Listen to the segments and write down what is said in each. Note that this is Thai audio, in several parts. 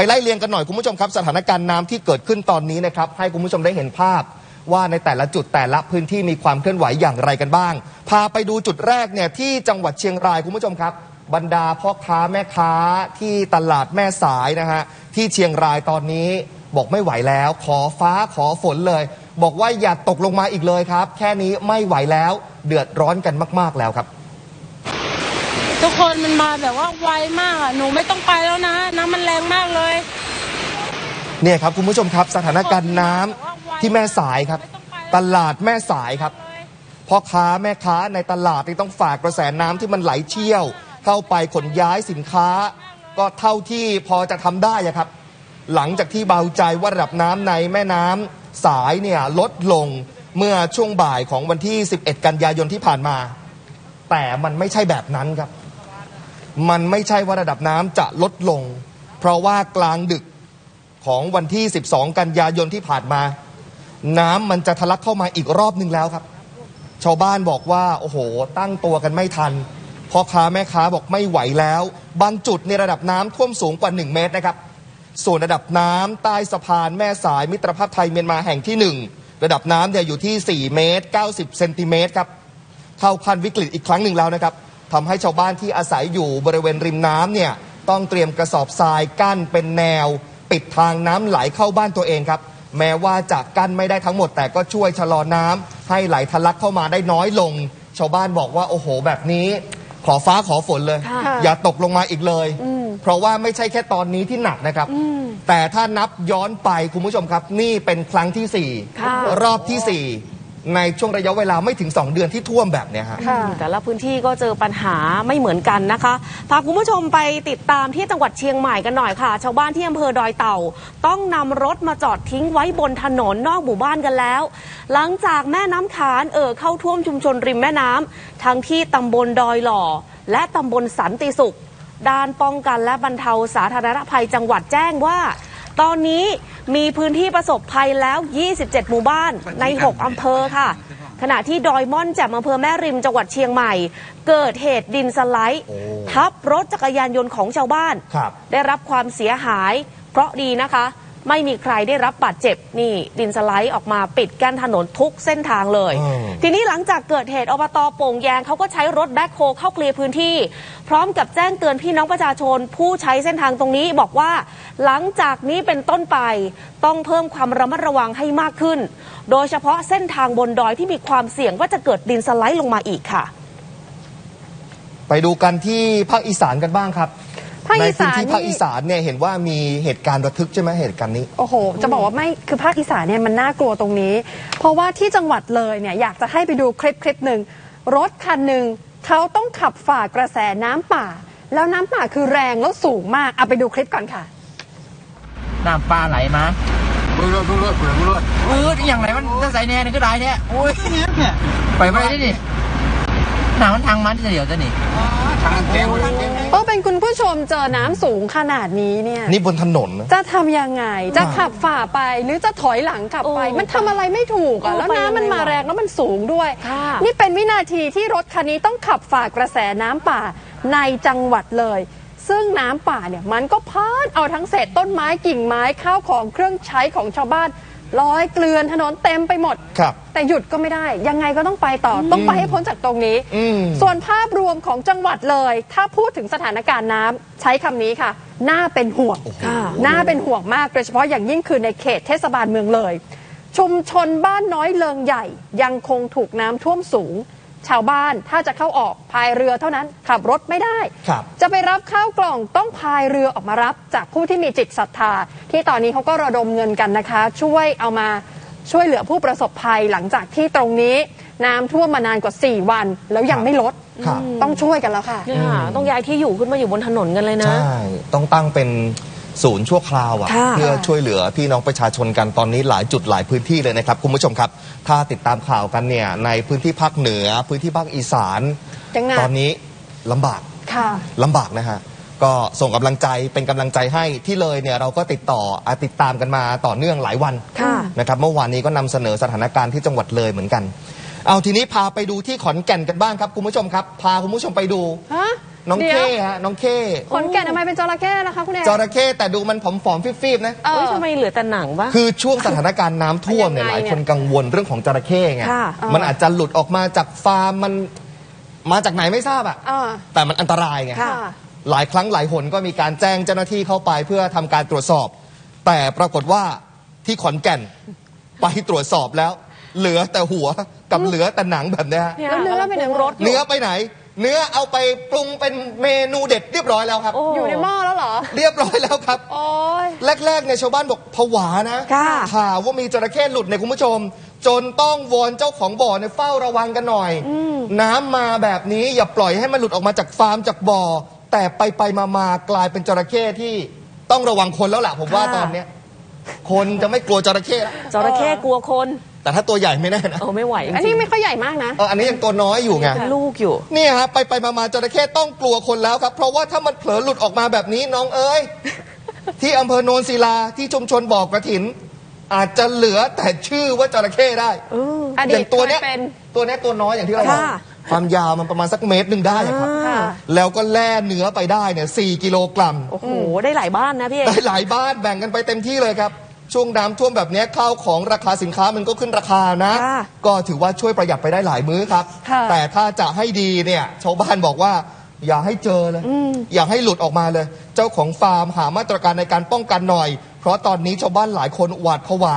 ไปไล่เรียงกันหน่อยคุณผู้ชมครับสถานการณ์น้ำที่เกิดขึ้นตอนนี้นะครับให้คุณผู้ชมได้เห็นภาพ ว่าในแต่ละจุดแต่ละพื้นที่มีความเคลื่อนไหวอย่างไรกันบ้าง พาไปดูจุดแรกเนี่ยที่จังหวัดเชียงรายคุณผู้ชมครับ บรรดาพ่อค้าแม่ค้าที่ตลาดแม่สายนะฮะที่เชียงรายตอนนี้บอกไม่ไหวแล้ว ขอฟ้าขอฝนเลย บอกว่าอย่าตกลงมาอีกเลยครับ แค่นี้ไม่ไหวแล้วเดือดร้อนกันมาก ๆแล้วครับ นมันมาแบบว่าไวมากอะหนูไม่ต้องไปแล้วนะ น้ำมันแรงมากเลย เนี่ยครับคุณผู้ชมครับสถานการณ์น้ำที่แม่สายครับ ตลาดแม่สายครับพ่อค้าแม่ค้าในตลาดที่ต้องฝากกระแสน้ำที่มันไหลเชี่ยว เข้าไปขนย้ายสินค้า ก็เท่าที่พอจะทำได้อะครับ หลังจากที่เบาใจว่าระดับน้ำในแม่น้ำสายเนี่ยลดลงเมื่อช่วงบ่ายของวันที่ 11 กันยายนที่ผ่านมา แต่มันไม่ใช่แบบนั้นครับ มันไม่ใช่ว่าระดับน้ำจะลดลง เพราะว่ากลางดึกของวันที่ 12 กันยายนที่ผ่านมา น้ำมันจะทะลักเข้ามาอีกรอบหนึ่งแล้วครับ ชาวบ้านบอกว่า โอ้โห ตั้งตัวกันไม่ทันพ่อค้าแม่ค้าบอกไม่ไหวแล้ว บางจุดในระดับน้ำท่วมสูงกว่า 1 เมตรนะครับ ส่วนระดับน้ำใต้สะพานแม่สายมิตรภาพไทยเมียนมาแห่งที่ 1 ระดับน้ำเนี่ยอยู่ที่ 4 เมตร 90 เซนติเมตรครับ เข้าขั้นวิกฤตอีกครั้งหนึ่งแล้วนะครับ ทำให้ชาวบ้านที่อาศัยอยู่บริเวณริมน้ำเนี่ยต้องเตรียมกระสอบทรายกั้นเป็นแนว ปิดทางน้ำไหลเข้าบ้านตัวเองครับ แม้ว่าจะกั้นไม่ได้ทั้งหมด แต่ก็ช่วยชะลอน้ำให้ไหลทะลักเข้ามาได้น้อยลง ชาวบ้านบอกว่าโอ้โหแบบนี้ ขอฟ้าขอฝนเลย ค่ะอย่าตกลงมาอีกเลยเพราะว่าไม่ใช่แค่ตอนนี้ที่หนักนะครับแต่ถ้านับย้อนไปคุณผู้ชมครับ นี่เป็นครั้งที่สี่ค่ะรอบที่สี่ ในช่วงระยะเวลาไม่ถึง 2 เดือนที่ท่วมแบบเนี้ยฮะ ค่ะแต่ละพื้นที่ก็เจอปัญหาไม่เหมือนกันนะคะ พาคุณผู้ชมไปติดตามที่จังหวัดเชียงใหม่กันหน่อยค่ะ ชาวบ้านที่อำเภอดอยเต่า ต้องนำรถมาจอดทิ้งไว้บนถนนนอกหมู่บ้านกันแล้ว หลังจากแม่น้ำขานเอ่อเข้าท่วมชุมชนริมแม่น้ำทั้งที่ตำบลดอยหล่อ และตำบลสันติสุข ด้านป้องกันและบรรเทาสาธารณภัยจังหวัดแจ้งว่า ตอนนี้ มีพื้นที่ประสบภัยแล้ว 27 หมู่บ้านใน 6 อำเภอค่ะ ขณะที่ดอยม่อนแจ่มอำเภอแม่ริมจังหวัดเชียงใหม่ เกิดเหตุดินสไลด์โอ้ทับรถจักรยานยนต์ของชาวบ้านครับได้รับความเสียหายเพราะดีนะคะ ไม่มีใครได้รับบาดเจ็บนี่ดินสไลด์ออกมาปิดกั้นถนนทุกเส้นทางเลยอืมทีนี้หลังจากเกิดเหตุอบตโป่งแยงเขาก็ใช้รถแบ็คโฮเข้าเคลียร์พื้นที่ พร้อมกับแจ้งเตือนพี่น้องประชาชน ผู้ใช้เส้นทางตรงนี้บอกว่า หลังจากนี้เป็นต้นไปต้องเพิ่มความระมัดระวังให้มากขึ้น โดยเฉพาะเส้นทางบนดอยที่มีความเสี่ยงว่าจะเกิดดินสไลด์ลงมาอีกค่ะ ไปดูกันที่ภาคอีสานกันบ้างครับ ภาคในอีพื้สานนที่ภาคอีนี่สานเนี่ยเห็นว่ามีเหตุการณ์ระทึกใช่ไหมเหตุการณ์นี้ โอ้โห จะบอกว่าไม่คือภาคอีสานเนี่ยมันน่ากลัวตรงนี้ เพราะว่าที่จังหวัดเลยเนี่ยอยากจะให้ไปดูคลิปคลิปหนึ่งรถคันหนึ่งเขาต้องขับฝ่ากระแสน้ำป่า แล้วน้ำป่าคือแรงแล้วสูงมากเอาไปดูคลิปก่อนค่ะ น้ำปลาไหลมาบุรุษบุรุษบุรุษบุรุษเอออย่างไรมันจะใส่แน่นี่ก็ได้เนี่ยโอ้ยเนี่ยไปไม่ได้ดิ หนามันทางมันจะเดี๋ยวจะนี่ทางเต็มทางเต็มโอ้เป็นคุณผู้ชมเจอน้ำสูงขนาดนี้เนี่ย นี่บนถนนนะ จะทำยังไง จะขับฝ่าไปหรือจะถอยหลังกลับไป โอ้มันทำอะไรไม่ถูกอะเออแล้วไปน้ำมันยังไงมาวะแรงแล้วมันสูงด้วย ค่ะ นี่เป็นวินาทีที่รถคันนี้ต้องขับฝ่ากระแสน้ำป่าในจังหวัดเลย ซึ่งน้ำป่าเนี่ยมันก็พัดเอาทั้งเศษต้นไม้กิ่งไม้ข้าวของเครื่องใช้ของชาวบ้าน ลอยเกลื่อนถนนเต็มไปหมด ครับ แต่หยุดก็ไม่ได้ ยังไงก็ต้องไปต่อต้องไปให้พ้นจากตรงนี้ อืม ส่วนภาพรวมของจังหวัดเลย ถ้าพูดถึงสถานการณ์น้ำใช้คำนี้ค่ะ น่าเป็นห่วงค่ะน่าเป็นห่วงมาก โดยเฉพาะอย่างยิ่งคือในเขตเทศบาลเมืองเลย ชุมชนบ้านน้อยเลิงใหญ่ยังคงถูกน้ำท่วมสูง ชาวบ้านถ้าจะเข้าออกพายเรือเท่านั้นขับรถไม่ได้ ครับ จะไปรับข้าวกล่องต้องพายเรือออกมารับ จากผู้ที่มีจิตศรัทธา ที่ตอนนี้เขาก็ระดมเงินกันนะคะ ช่วยเอามาช่วยเหลือผู้ประสบภัยหลังจากที่ตรงนี้ น้ำท่วมมานานกว่า 4 วัน แล้วยังไม่ลดครับ ต้องช่วยกันแล้วค่ะ เนี่ยค่ะต้องย้ายที่อยู่ขึ้นมาอยู่บนถนนกันเลยนะ ใช่ ต้องตั้งเป็น ศูนย์ชั่วคราวอะค่ะ เพื่อช่วยเหลือพี่น้องประชาชนกันตอนนี้หลายจุดหลายพื้นที่เลยนะครับคุณผู้ชมครับ ถ้าติดตามข่าวกันเนี่ยในพื้นที่ภาคเหนือ พื้นที่ภาคอีสานยังไงตอนนี้ลำบาก ค่ะ ลำบากนะฮะ ก็ส่งกำลังใจเป็นกำลังใจให้ที่เลยเนี่ยเราก็ติดต่ออะติดตามกันมาต่อเนื่องหลายวันค่ะ นะครับเมื่อวานนี้ก็นำเสนอสถานการณ์ที่จังหวัดเลยเหมือนกัน เอาทีนี้พาไปดูที่ขอนแก่นกันบ้างครับคุณผู้ชมครับ พาคุณผู้ชมไปดู ฮะ น้องเดี๋ยวเข้ฮะน้องเข้ขอนแก่นทำไมเป็นจระเข้ล่ะคะคุณเอกจระเข้แต่ดูมันผอมๆฟีบๆนะเอเอ้ยอทำไมเหลือแต่หนังวะ คือช่วงสถานการณ์น้ำท่วมเนี่ยยังหไงลายเนี่ยคนกังวลเรื่องของจระเข้ไงค่ะ มันอาจจะหลุดออกมาจากฟาร์มมันมาจากไหนไม่ทราบอะอ่า แต่มันอันตรายไง ค่ะ หลายครั้งหลายหนก็มีการแจ้งเจ้าหน้าที่เข้าไปเพื่อทำการตรวจสอบ แต่ปรากฏว่าที่ขอนแก่นไปตรวจสอบแล้ว เหลือแต่หัวกับเหลือแต่หนังแบบเนี้ยฮะ แล้วเนื้อเป็นปรุงรสเนื้อไปไหน เนื้อเอาไปปรุงเป็นเมนูเด็ดเรียบร้อยแล้วครับโอ้อยู่ในหม้อแล้วเหรอ เรียบร้อยแล้วครับ โอ้ย แรกๆเนี่ยชาวบ้านบอกผวานะค่ะ ข่าวว่ามีจระเข้หลุดเนี่ยคุณผู้ชม จนต้องวอนเจ้าของบ่อเนี่ยเฝ้าระวังกันหน่อย น้ำมาแบบนี้อย่าปล่อยให้มันหลุดออกมาจากฟาร์มจากบ่อ แต่ไปไปๆมากๆกลายเป็นจระเข้ที่ต้องระวังคนแล้วล่ะผมว่าค่ะ ตอนเนี้ยคนจะไม่กลัวจระเข้แล้ว จระเข้กลัวคน แต่ถ้าตัวใหญ่ไม่แน่นะโอ้ไม่ไหวจอันรินี้งไม่ค่อยใหญ่มากนะ เอออันนี้ยังตัวน้อยอยู่ไงๆเป็นลูกอยู่ เนี่ยฮะไปไปๆมาๆจระเข้ต้องกลัวคนแล้วครับ เพราะว่าถ้ามันเผลอหลุดออกมาแบบนี้น้องเอ้ย ที่อำเภอโนนศิลาที่ชุมชนบ่อกระถิน อาจจะเหลือแต่ชื่อว่าจระเข้ได้เอออ อดีตย่างตัวเนี้ยเคยเป็น ตัวเนี้ยตัวน้อยอย่างที่เราบอกค่ะ ความยาวมันประมาณสักเมตรหนึ่งได้อะครับ ค่ะ แล้วก็แล่เนื้อไปได้เนี่ยสี่กิโลกรัม โอ้โห ได้หลายบ้านนะพี่เอก ได้หลายบ้านแบ่งกันไปเต็มที่เลยครับ ช่วงน้ำท่วมแบบเนี้ยข้าวของราคาสินค้ามันก็ขึ้นราคานะ ค่ะก็ถือว่าช่วยประหยัดไปได้หลายมื้อครับ ค่ะแต่ถ้าจะให้ดีเนี่ยชาวบ้านบอกว่า อย่าให้เจอเลยอย่าให้หลุดออกมาเลย เจ้าของฟาร์มหามาตรการในการป้องกันหน่อย เพราะตอนนี้ชาวบ้านหลายคนหวาดผวา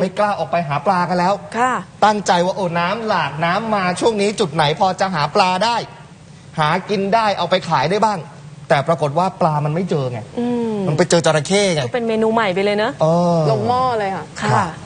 ไม่กล้าออกไปหาปลากันแล้ว ค่ะ ตั้งใจว่าโอ้น้ำหลากน้ำมาช่วงนี้จุดไหนพอจะหาปลาได้ หากินได้เอาไปขายได้บ้าง แต่ปรากฏว่าปลามันไม่เจอไง อืมมันไปเจอจระเข้ไง ก็เป็นเมนูใหม่ไปเลยเนอะ เออ ลงหม้อเลยค่ะ ค่ะ